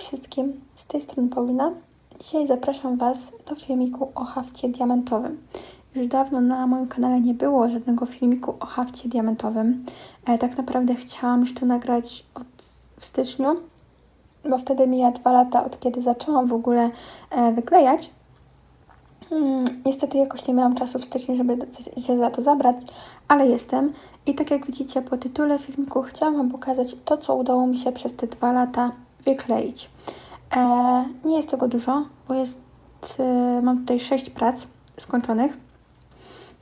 wszystkim, z tej strony Paulina. Dzisiaj zapraszam Was do filmiku o hafcie diamentowym. Już dawno na moim kanale nie było żadnego filmiku o hafcie diamentowym. E, tak naprawdę chciałam już to nagrać od, w styczniu, bo wtedy mija dwa lata od kiedy zaczęłam w ogóle e, wyklejać. Hmm, niestety jakoś nie miałam czasu w styczniu, żeby się za to zabrać, ale jestem. I tak jak widzicie po tytule filmiku, chciałam Wam pokazać to, co udało mi się przez te dwa lata wykleić. E, nie jest tego dużo, bo jest, e, mam tutaj sześć prac skończonych.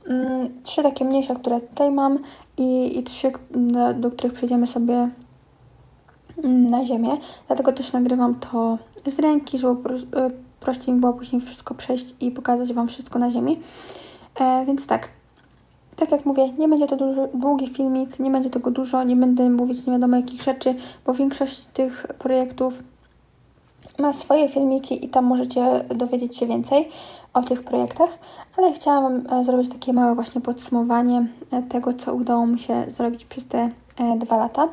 Mm, trzy takie mniejsze, które tutaj mam i, i trzy, do, do których przejdziemy sobie mm, na ziemię. Dlatego też nagrywam to z ręki, żeby prostu, e, prościej mi było później wszystko przejść i pokazać Wam wszystko na ziemi. E, więc tak, tak jak mówię, nie będzie to duży, długi filmik, nie będzie tego dużo, nie będę mówić nie wiadomo jakich rzeczy, bo większość tych projektów ma swoje filmiki i tam możecie dowiedzieć się więcej o tych projektach, ale chciałam Wam e, zrobić takie małe właśnie podsumowanie e, tego, co udało mi się zrobić przez te e, dwa lata.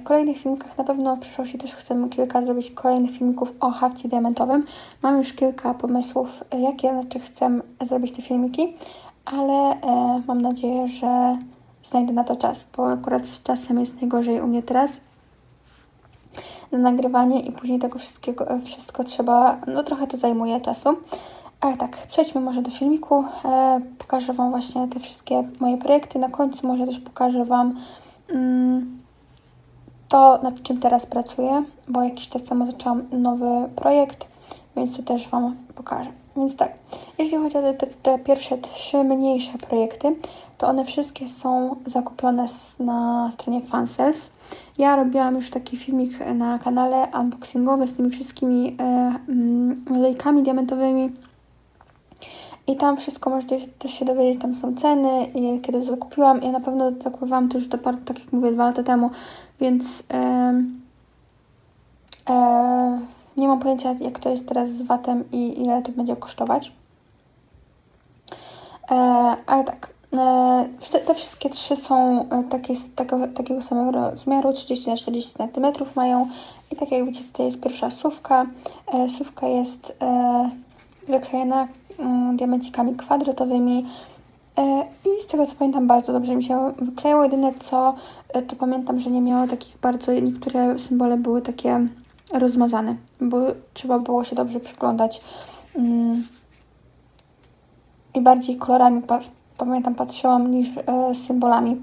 W kolejnych filmikach na pewno w przyszłości też chcemy kilka zrobić kolejnych filmików o hafcie diamentowym. Mam już kilka pomysłów, jakie znaczy chcę zrobić te filmiki, ale e, mam nadzieję, że znajdę na to czas, bo akurat z czasem jest najgorzej u mnie teraz na nagrywanie i później tego wszystkiego, wszystko trzeba, no trochę to zajmuje czasu. Ale tak, przejdźmy może do filmiku. E, pokażę Wam właśnie te wszystkie moje projekty. Na końcu może też pokażę Wam mm, to, nad czym teraz pracuję, bo jakiś czas temu zaczęłam nowy projekt, więc to też Wam pokażę. Więc tak, jeśli chodzi o te, te pierwsze trzy mniejsze projekty, to one wszystkie są zakupione na stronie Fansels. Ja robiłam już taki filmik na kanale unboxingowy z tymi wszystkimi e, mm, diamentowymi. I tam wszystko możecie też się dowiedzieć, tam są ceny, kiedy zakupiłam. Ja na pewno zakupowałam to już dopiero, tak jak mówię, dwa lata temu, więc e, nie mam pojęcia, jak to jest teraz z VAT-em i ile to będzie kosztować. E, ale tak, e, te wszystkie trzy są e, takie, takiego, takiego samego rozmiaru, 30 na 40 cm mają. I tak jak widzicie, tutaj jest pierwsza słówka. E, jest e, wyklejona mm, diamencikami kwadratowymi. E, I z tego co pamiętam, bardzo dobrze mi się wyklejało. Jedyne co, e, to pamiętam, że nie miało takich bardzo, niektóre symbole były takie rozmazany, bo trzeba było się dobrze przyglądać. Mm. I bardziej kolorami, pamiętam, patrzyłam niż e, symbolami,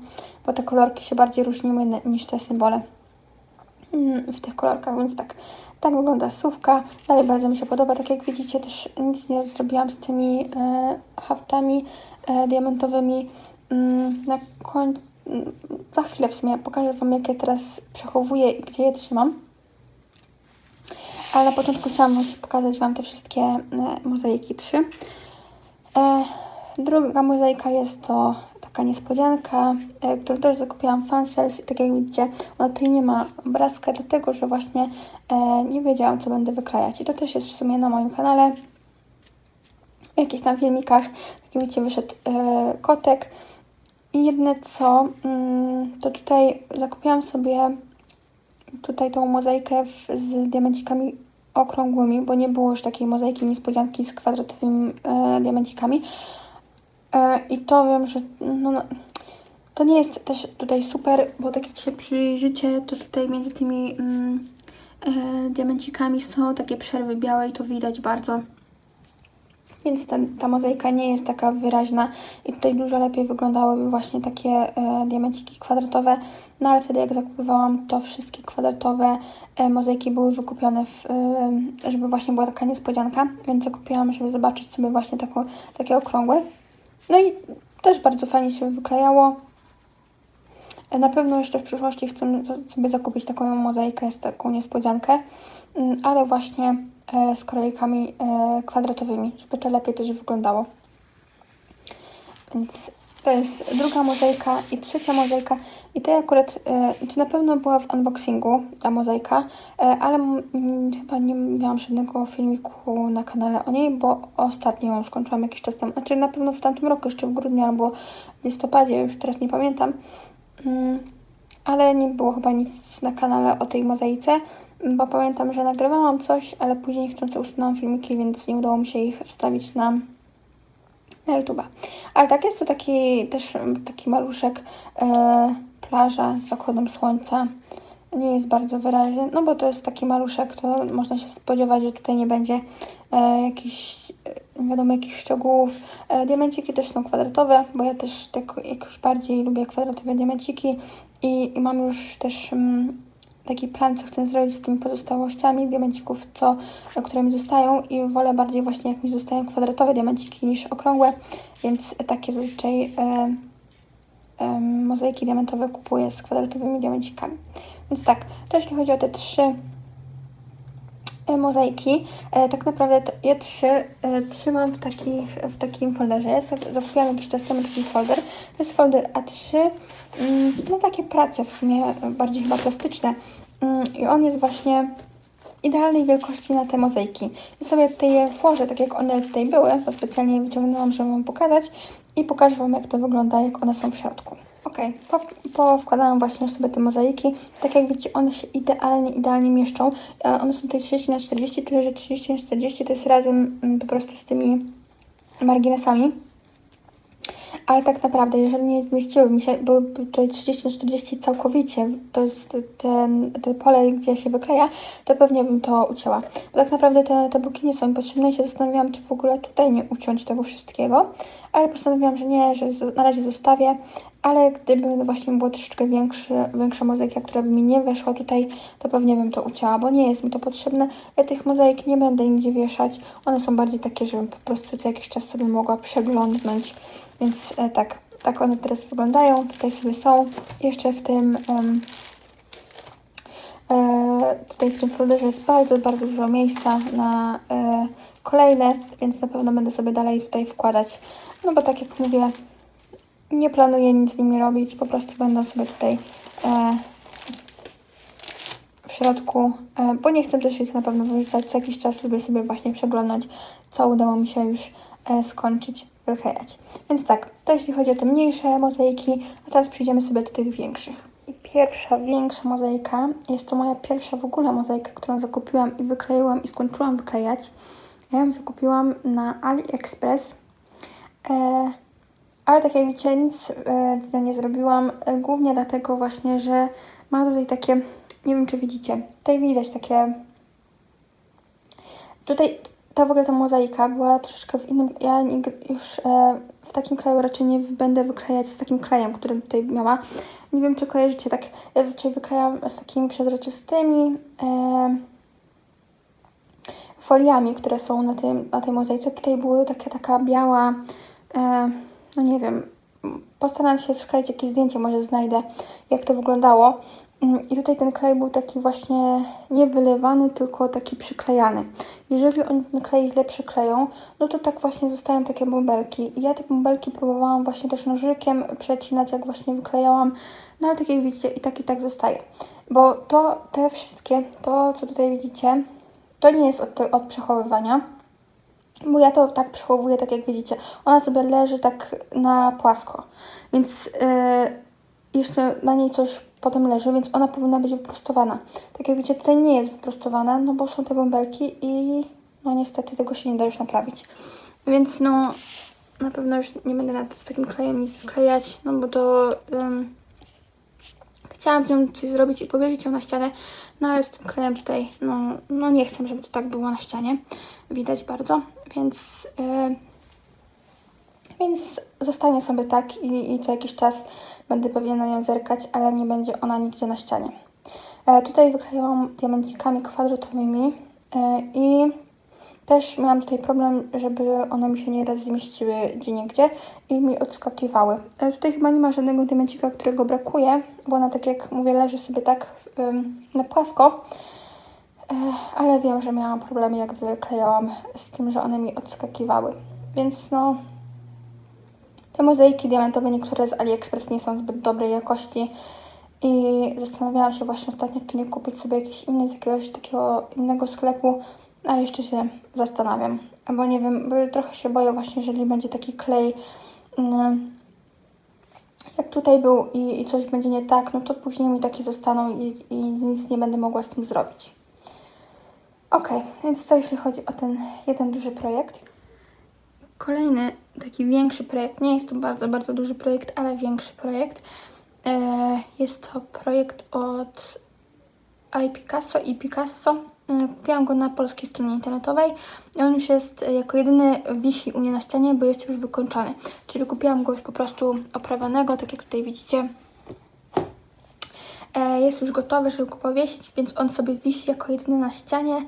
bo te kolorki się bardziej różniły niż te symbole mm, w tych kolorkach, więc tak. Tak wygląda słówka. Dalej bardzo mi się podoba. Tak jak widzicie, też nic nie zrobiłam z tymi e, haftami e, diamentowymi. Mm, na za chwilę w sumie pokażę Wam, jakie teraz przechowuję i gdzie je trzymam. Ale na początku chciałam pokazać Wam te wszystkie e, mozaiki trzy. E, druga mozaika jest to taka niespodzianka, e, którą też zakupiłam Fansels i tak jak widzicie, ona tutaj nie ma obrazka, dlatego że właśnie nie wiedziałam, co będę wyklejać. I to też jest w sumie na moim kanale. W jakichś tam filmikach, tak jak widzicie, wyszedł kotek. I jedne co, mm, to tutaj zakupiłam sobie tutaj tą mozaikę w, z diamencikami okrągłymi, bo nie było już takiej mozaiki niespodzianki z kwadratowymi e, diamencikami. E, I to wiem, że no, no, to nie jest też tutaj super, bo tak jak się przyjrzycie, to tutaj między tymi mm, e, diamencikami są takie przerwy białe i to widać bardzo więc ten, ta mozaika nie jest taka wyraźna i tutaj dużo lepiej wyglądałyby właśnie takie e, diamenciki kwadratowe, no ale wtedy jak zakupywałam to wszystkie kwadratowe e, mozaiki były wykupione, w, e, żeby właśnie była taka niespodzianka, więc zakupiłam, żeby zobaczyć sobie właśnie taką, takie okrągłe. No i też bardzo fajnie się wyklejało. E, na pewno jeszcze w przyszłości chcę sobie zakupić taką mozaikę z taką niespodziankę, mm, ale właśnie z kolejkami e, kwadratowymi, żeby to lepiej też wyglądało. Więc to jest druga mozaika i trzecia mozaika. I to akurat, e, czy na pewno była w unboxingu ta mozaika, ale chyba nie miałam żadnego filmiku na kanale o niej, bo ostatnio ją skończyłam jakiś czas temu. Znaczy na pewno w tamtym roku, jeszcze w grudniu albo w listopadzie, już teraz nie pamiętam. Mm, ale nie było chyba nic na kanale o tej mozaice. Bo pamiętam, że nagrywałam coś, ale później niechcący usunęłam filmiki, więc nie udało mi się ich wstawić na, na YouTube'a. Ale tak, jest to taki też mm, taki maluszek e, plaża z zachodem słońca. Nie jest bardzo wyraźny, no bo to jest taki maluszek, to można się spodziewać, że tutaj nie będzie e, jakichś, e, nie wiadomo, jakichś szczegółów. E, diamenciki też są kwadratowe, bo ja też tak jakoś bardziej lubię kwadratowe diamenciki i, i mam już też mm, taki plan, co chcę zrobić z tymi pozostałościami diamencików, co, które mi zostają i wolę bardziej właśnie jak mi zostają kwadratowe diamenciki niż okrągłe, więc takie zazwyczaj e, e, mozaiki diamentowe kupuję z kwadratowymi diamencikami. Więc tak, to jeśli chodzi o te trzy mozaiki. E, tak naprawdę to je trzy e, trzymam w, takich, w takim folderze. Ja zakupiłam jakiś czas temu taki folder. To jest folder A3. Mm, no takie prace w sumie e, bardziej chyba plastyczne. Mm, I on jest właśnie idealnej wielkości na te mozaiki. I sobie tutaj je włożę, tak jak one tutaj były, bo specjalnie wyciągnęłam, żeby Wam pokazać i pokażę Wam, jak to wygląda, jak one są w środku. Ok, po, powkładałam właśnie sobie te mozaiki. Tak jak widzicie, one się idealnie, idealnie mieszczą. E, One są tutaj 30 na 40, tyle że 30 na 40 to jest razem mm, po prostu z tymi marginesami. Ale tak naprawdę, jeżeli nie zmieściły mi się, byłyby tutaj 30 na 40 całkowicie, to jest ten, te pole, gdzie się wykleja, to pewnie bym to ucięła. Bo tak naprawdę te, te boki nie są mi potrzebne i się zastanawiałam, czy w ogóle tutaj nie uciąć tego wszystkiego. Ale postanowiłam, że nie, że na razie zostawię. Ale gdyby właśnie było troszeczkę większy, większa mozaika, która by mi nie weszła tutaj, to pewnie bym to ucięła, bo nie jest mi to potrzebne. Ja tych mozaik nie będę nigdzie wieszać. One są bardziej takie, żebym po prostu co jakiś czas sobie mogła przeglądnąć. Więc e, tak, tak one teraz wyglądają. Tutaj sobie są. Jeszcze w tym e, tutaj w tym folderze jest bardzo, bardzo dużo miejsca na e, kolejne, więc na pewno będę sobie dalej tutaj wkładać. No bo tak jak mówię, nie planuję nic z nimi robić, po prostu będą sobie tutaj e, w środku, e, bo nie chcę też ich na pewno wyrzucać. Co jakiś czas lubię sobie właśnie przeglądać, co udało mi się już e, skończyć, wyklejać. Więc tak, to jeśli chodzi o te mniejsze mozaiki, a teraz przejdziemy sobie do tych większych. I Pierwsza, większa mozaika, jest to moja pierwsza w ogóle mozaika, którą zakupiłam i wykleiłam i skończyłam wyklejać. Ja ją zakupiłam na AliExpress. E, ale tak jak widzicie, nic e, nie zrobiłam. E, głównie dlatego właśnie, że ma tutaj takie, nie wiem czy widzicie, tutaj widać takie. Tutaj ta w ogóle ta mozaika była troszeczkę w innym. Ja już e, w takim kraju raczej nie będę wyklejać z takim klejem, który tutaj miała. Nie wiem czy kojarzycie, tak. Ja zazwyczaj wyklejam z takimi przezroczystymi. E, foliami, które są na, tym, na tej mozaice. Tutaj były takie, taka biała, e, no nie wiem, postaram się wskleić jakieś zdjęcie, może znajdę, jak to wyglądało. Mm, I tutaj ten klej był taki właśnie nie wylewany, tylko taki przyklejany. Jeżeli oni ten klej źle przykleją, no to tak właśnie zostają takie bąbelki. Ja te bąbelki próbowałam właśnie też nożykiem przecinać, jak właśnie wyklejałam, no ale tak jak widzicie, i tak i tak zostaje. Bo to, te wszystkie, to co tutaj widzicie, to nie jest od, od przechowywania, bo ja to tak przechowuję, tak jak widzicie. Ona sobie leży tak na płasko, więc yy, jeszcze na niej coś potem leży, więc ona powinna być wyprostowana. Tak jak widzicie, tutaj nie jest wyprostowana, no bo są te bąbelki i no niestety tego się nie da już naprawić. Więc no na pewno już nie będę nad z takim klejem nic wklejać, no bo to ym, chciałam z nią coś zrobić i powiesić ją na ścianę, no ale z tym klejem tutaj, no, no nie chcę, żeby to tak było na ścianie. Widać bardzo, więc, yy, więc zostanie sobie tak i, i co jakiś czas będę pewnie na nią zerkać, ale nie będzie ona nigdzie na ścianie. E, tutaj wyklejałam diamencikami kwadratowymi e, i też miałam tutaj problem, żeby one mi się nieraz zmieściły gdzie niegdzie i mi odskakiwały. E, tutaj chyba nie ma żadnego diamencika, którego brakuje, bo ona tak jak mówię leży sobie tak na płasko. Ale wiem, że miałam problemy jak wyklejałam z tym, że one mi odskakiwały. Więc no, te mozaiki diamentowe, niektóre z AliExpress nie są zbyt dobrej jakości i zastanawiałam się właśnie ostatnio, czy nie kupić sobie jakieś inne z jakiegoś takiego innego sklepu, ale jeszcze się zastanawiam, bo nie wiem, bo trochę się boję właśnie, jeżeli będzie taki klej mm, jak tutaj był i, i coś będzie nie tak, no to później mi takie zostaną i, i nic nie będę mogła z tym zrobić. Ok, więc to jeśli chodzi o ten jeden duży projekt. Kolejny taki większy projekt, nie jest to bardzo, bardzo duży projekt, ale większy projekt. E, jest to projekt od iPicasso i Picasso. E, Kupiłam go na polskiej stronie internetowej i on już jest e, jako jedyny wisi u mnie na ścianie, bo jest już wykończony. Czyli kupiłam go już po prostu oprawionego, tak jak tutaj widzicie. E, Jest już gotowy, żeby go powiesić, więc on sobie wisi jako jedyny na ścianie.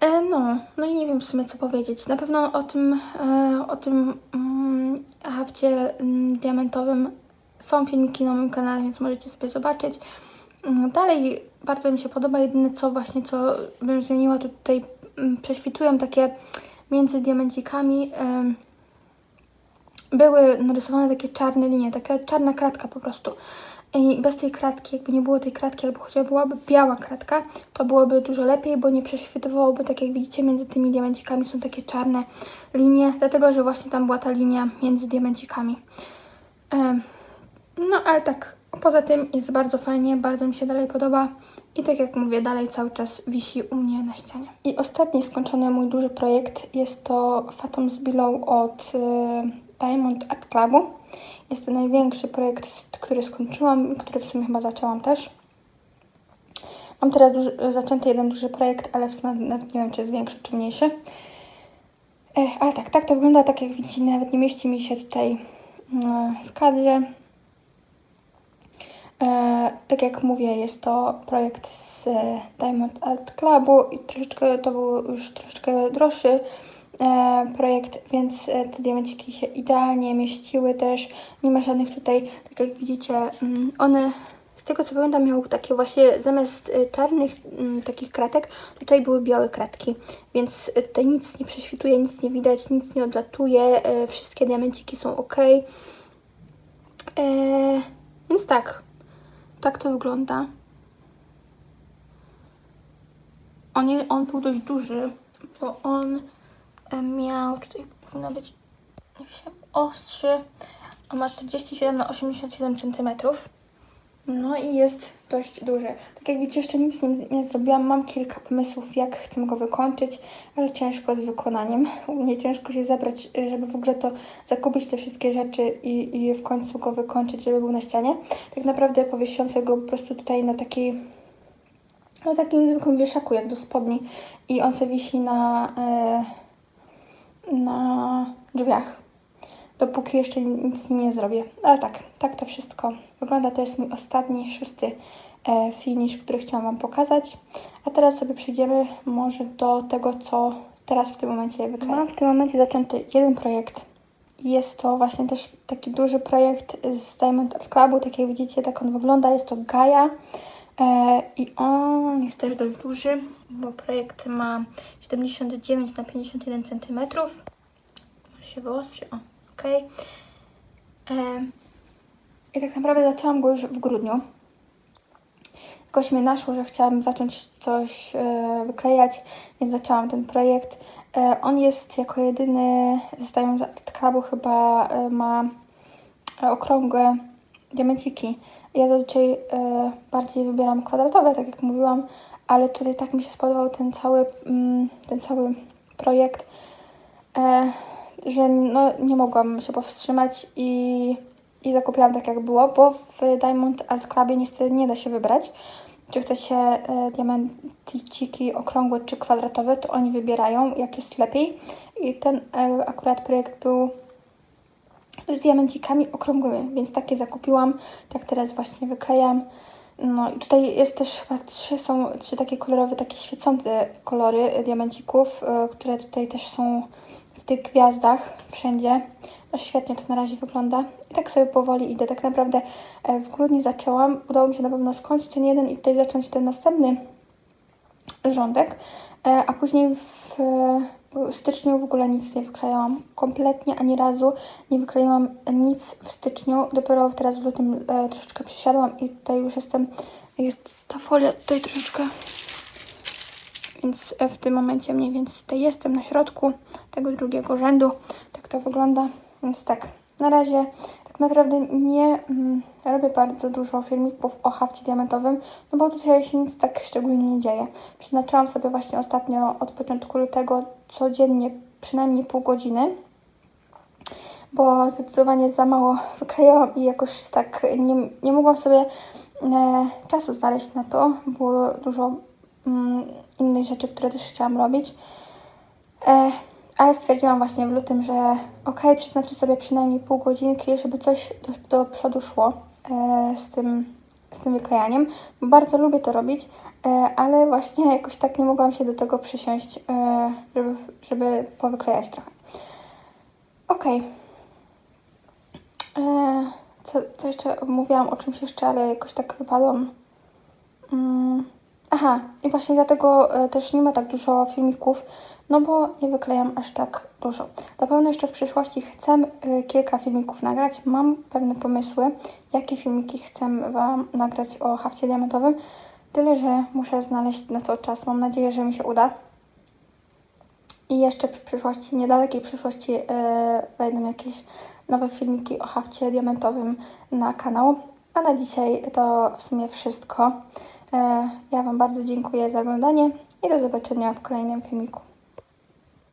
E, No, no i nie wiem w sumie co powiedzieć. Na pewno o tym, e, o tym mm, hafcie mm, diamentowym są filmiki na moim kanale, więc możecie sobie zobaczyć. Mm, Dalej bardzo mi się podoba. Jedyne co właśnie, co bym zmieniła, tutaj prześwitują takie między diamencikami. były narysowane takie czarne linie, taka czarna kratka po prostu. I bez tej kratki, jakby nie było tej kratki, albo chociaż byłaby biała kratka, to byłoby dużo lepiej, bo nie prześwitywałoby, tak jak widzicie, między tymi diamencikami są takie czarne linie, dlatego, że właśnie tam była ta linia między diamencikami. No, ale tak, poza tym jest bardzo fajnie, bardzo mi się dalej podoba. I tak jak mówię, dalej cały czas wisi u mnie na ścianie. I ostatni skończony mój duży projekt jest to Phantoms Below od y, Diamond Art Clubu. Jest to największy projekt, który skończyłam, który w sumie chyba zaczęłam też. Mam teraz duży, zaczęty jeden duży projekt, ale w sumie nawet nie wiem, czy jest większy, czy mniejszy. E, ale tak, tak to wygląda, tak jak widzicie, nawet nie mieści mi się tutaj e, w kadrze. E, tak jak mówię, jest to projekt z Diamond Art Clubu i troszeczkę to był już troszeczkę droższy projekt, więc e, te diamenciki się idealnie mieściły też. Nie ma żadnych tutaj, tak jak widzicie, mm, one z tego co pamiętam miał takie właśnie zamiast e, czarnych mm, takich kratek, tutaj były białe kratki, więc e, tutaj nic nie prześwituje, nic nie widać, nic nie odlatuje, e, wszystkie diamenciki są ok. E, więc tak, tak to wygląda. On, on był dość duży, bo on e, miał, tutaj powinno być ostrzy, on ma 47 na 87 cm. No i jest dość duży. Tak jak widzicie, jeszcze nic nim nie zrobiłam. Mam kilka pomysłów, jak chcę go wykończyć, ale ciężko z wykonaniem. U mnie ciężko się zebrać, żeby w ogóle to zakupić te wszystkie rzeczy i, i w końcu go wykończyć, żeby był na ścianie. Tak naprawdę powiesiłam sobie go po prostu tutaj na takiej na takim zwykłym wieszaku, jak do spodni. I on sobie wisi na, e, na drzwiach. Dopóki jeszcze nic nie zrobię. Ale tak, tak to wszystko wygląda. To jest mój ostatni, szósty e, finish, który chciałam Wam pokazać. A teraz sobie przejdziemy może do tego, co teraz w tym momencie wyklejam. Mam w tym momencie zaczęty jeden projekt. Jest to właśnie też taki duży projekt z Diamond Art Clubu. Tak jak widzicie, tak on wygląda. Jest to Gaia. E, I on jest też dość duży, bo projekt ma 79 na 51 cm. Może się wyostrzy, o, ok. I tak naprawdę zaczęłam go już w grudniu. Jakoś mnie naszło, że chciałam zacząć coś e, wyklejać, więc zaczęłam ten projekt. E, on jest jako jedyny z Diamond Art chyba e, ma e, okrągłe diamenciki. Ja zazwyczaj e, bardziej wybieram kwadratowe, tak jak mówiłam, ale tutaj tak mi się spodobał ten cały, mm, ten cały projekt, e, że no, nie mogłam się powstrzymać i, i zakupiłam tak jak było, bo w Diamond Art Clubie niestety nie da się wybrać, czy chce się e, diamenciki okrągłe czy kwadratowe, to oni wybierają, jak jest lepiej. I ten akurat projekt był z diamencikami okrągłymi, więc takie zakupiłam, tak teraz właśnie wyklejam. No i tutaj jest też chyba trzy, są trzy takie kolorowe, takie świecące kolory diamencików, y, które tutaj też są w tych gwiazdach wszędzie. No świetnie to na razie wygląda. I tak sobie powoli idę. Tak naprawdę e, w grudniu zaczęłam, udało mi się na pewno skończyć ten jeden i tutaj zacząć ten następny rządek, e, a później w e, styczniu w ogóle nic nie wyklejałam. Kompletnie ani razu nie wykleiłam nic w styczniu. Dopiero teraz w lutym e, troszeczkę przysiadłam i tutaj już jestem, jest ta folia tutaj troszeczkę, więc e, w tym momencie mniej więcej tutaj jestem na środku tego drugiego rzędu. Tak to wygląda, więc tak, na razie tak naprawdę nie mm, robię bardzo dużo filmików o hafcie diamentowym, no bo tutaj się nic tak szczególnie nie dzieje. Przeznaczyłam sobie właśnie ostatnio od początku lutego codziennie przynajmniej pół godziny, bo zdecydowanie za mało wyklejałam i jakoś tak nie, nie mogłam sobie e, czasu znaleźć na to. Było dużo mm, innych rzeczy, które też chciałam robić. E, ale stwierdziłam właśnie w lutym, że okej, przeznaczę sobie przynajmniej pół godzinki, żeby coś do, do przodu szło e, z, tym, z tym wyklejaniem, bardzo lubię to robić, e, ale właśnie jakoś tak nie mogłam się do tego przysiąść, e, żeby, żeby powyklejać trochę. Okej. E, Co, co jeszcze mówiłam o czymś jeszcze, ale jakoś tak wypadłam. Mm. Aha, i właśnie dlatego też nie ma tak dużo filmików, no bo nie wyklejam aż tak dużo. Na pewno jeszcze w przyszłości chcę e, kilka filmików nagrać. Mam pewne pomysły, jakie filmiki chcę Wam nagrać o hafcie diamentowym. Tyle, że muszę znaleźć na to czas. Mam nadzieję, że mi się uda. I jeszcze w przyszłości, niedalekiej przyszłości yy, wejdą jakieś nowe filmiki o hafcie diamentowym na kanał. A na dzisiaj to w sumie wszystko. Yy, ja Wam bardzo dziękuję za oglądanie i do zobaczenia w kolejnym filmiku.